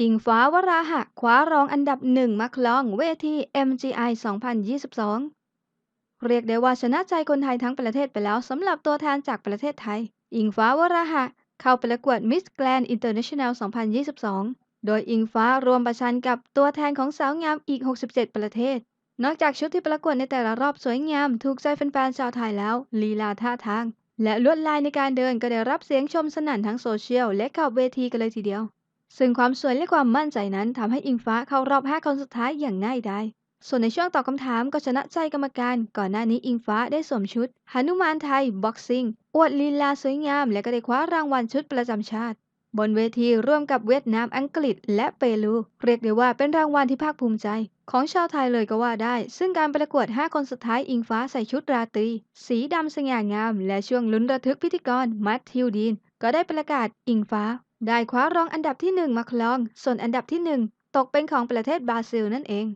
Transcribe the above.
อิงฟ้าวราหะคว้ารองอันดับหนึ่งมาครองเวที MGI 2022 เรียกได้ว่าชนะใจคนไทยทั้งประเทศไปแล้วสำหรับตัวแทนจากประเทศไทย อิงฟ้าวราหะเข้าประกวด Miss Grand International 2022 โดยอิงฟ้ารวมประชันกับตัวแทนของสาวงามอีก 67 ประเทศ นอกจากชุดที่ประกวดในแต่ละรอบสวยงาม ถูกใจแฟนๆชาวไทยแล้ว ลีลาท่าทาง และลวดลายในการเดินก็ได้รับเสียงชมสนั่นทั้งโซเชียลและขอบเวทีกันเลยทีเดียว ซึ่งความสวยและความมั่นใจนั้นทำให้อิงฟ้าเข้ารอบ 5 คนสุดท้ายอย่างง่ายดาย ส่วนในช่วงตอบคำถามก็ชนะใจกรรมการ ก่อนหน้านี้อิงฟ้าได้สวมชุดหนุมานไทย บ็อกซิ่ง อวดลีลาสวยงาม และก็ได้คว้ารางวัลชุดประจำชาติ บนเวทีร่วมกับเวียดนาม อังกฤษ และเปรู เรียกได้ว่าเป็นรางวัลที่ภาคภูมิใจ ของชาวไทยเลยก็ว่าได้ ซึ่งการประกวด 5 คนสุดท้ายอิงฟ้าใส่ชุดราตรี สีดำสง่างาม และช่วงลุ้นระทึกพิธีกร มัทธิวดีน ก็ได้ประกาศอิงฟ้า ได้คว้ารองอันดับที่ 1 มาครอง ส่วนอันดับที่ 1 ตกเป็นของประเทศบราซิลนั่นเอง